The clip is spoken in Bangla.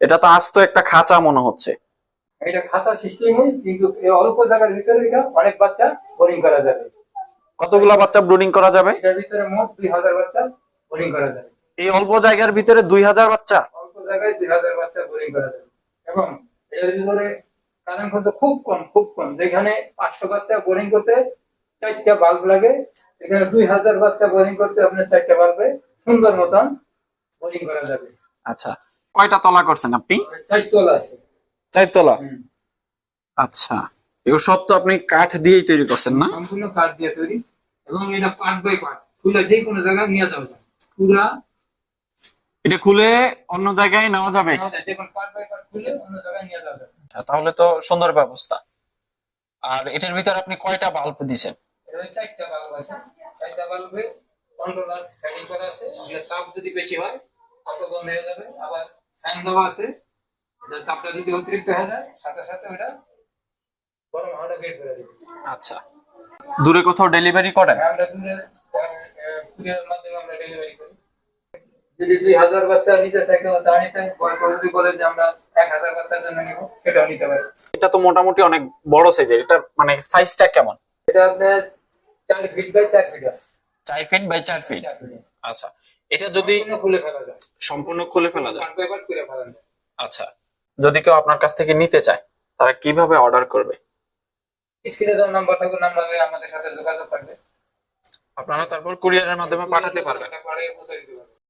এটা তো আস্ত একটা খাঁচা মনে হচ্ছে। এটা খাঁচা সিস্টেমে কিন্তু এই অল্প জায়গার ভিতরে এটা অনেক বাচ্চা বোরিং করা যাবে। কতগুলা বাচ্চা ব্রুডিং করা যাবে? এটার ভিতরে মোট দুই হাজার বাচ্চা বোরিং করা যাবে। এই অল্প জায়গার ভিতরে দুই হাজার বাচ্চা? অল্প জায়গায় দুই হাজার বাচ্চা বোরিং করা যাবে। এবং এর ভিতরে কারেন্ট খরচ খুব কম খুব কম। যেখানে পাঁচশো বাচ্চা বোরিং করতে চারটা বাল্ব লাগে এখানে দুই হাজার বাচ্চা বোরিং করতে আপনার চারটা বাল্বে সুন্দর মতন বোরিং করা যাবে। আচ্ছা। কয়টা তলা করছেন আপনি? চার তলা আছে। চার তলা হুম। আচ্ছা এগুলো সব তো আপনি কাঠ দিয়েই তৈরি করছেন না? সম্পূর্ণ কাঠ দিয়ে তৈরি এবং এটা পার্ট বাই পার্ট খুলে যে কোনো জায়গায় নিয়ে যাওয়া যায়। পুরা এটা খুলে অন্য জায়গায় নেওয়া যাবে? আচ্ছা, তাহলে তো সুন্দর ব্যবস্থা। আর এটার ভিতরে আপনি কয়টা বাল্ব দিছেন এখানে চারটা বাল্ব আছে। চারটা বাল্বে কন্ট্রোলার সেটিং করা আছে। তাপ যদি বেশি হয় বন্ধ হয়ে যাবে। আবার ফ্যান দেওয়া আছে। তাপটা যদি অতিরিক্ত হয়ে যায় সাথে সাথে ওটা গরম হাওয়াটা বের করে দেবে। আচ্ছা। দূরে কোথাও ডেলিভারি করেন? আমরা দূরে কুরিয়ার মাধ্যমে আমরা ডেলিভারি করি। যদি দুই হাজার বাচ্চা নিতে চাই কেউ তা নিতে যদি বলে যে আমরা এক হাজার বাচ্চার জন্য নিব সেটাও নিতে পারি। এটা তো মোটামুটি অনেক বড় সাইজের এটা মানে সাইজটা কেমন? এটা আপনার চার ফিট বাই চার ফিট আছে। চার ফিট বাই চার ফিট আচ্ছা। এটা যদি খুলে ফেলা যায়। সম্পূর্ণ খুলে ফেলা যায়। খুলে ফেলা যায়। আচ্ছা। যদি কেউ আপনার কাছ থেকে নিতে চায় তারা কীভাবে অর্ডার করবে? স্ক্রিনে দেওয়া নাম্বার থাকুন নাম্বারে আমাদের সাথে যোগাযোগ করবে। আপনারা তারপর কুরিয়ারের মাধ্যমে পাঠাতে পারবেন।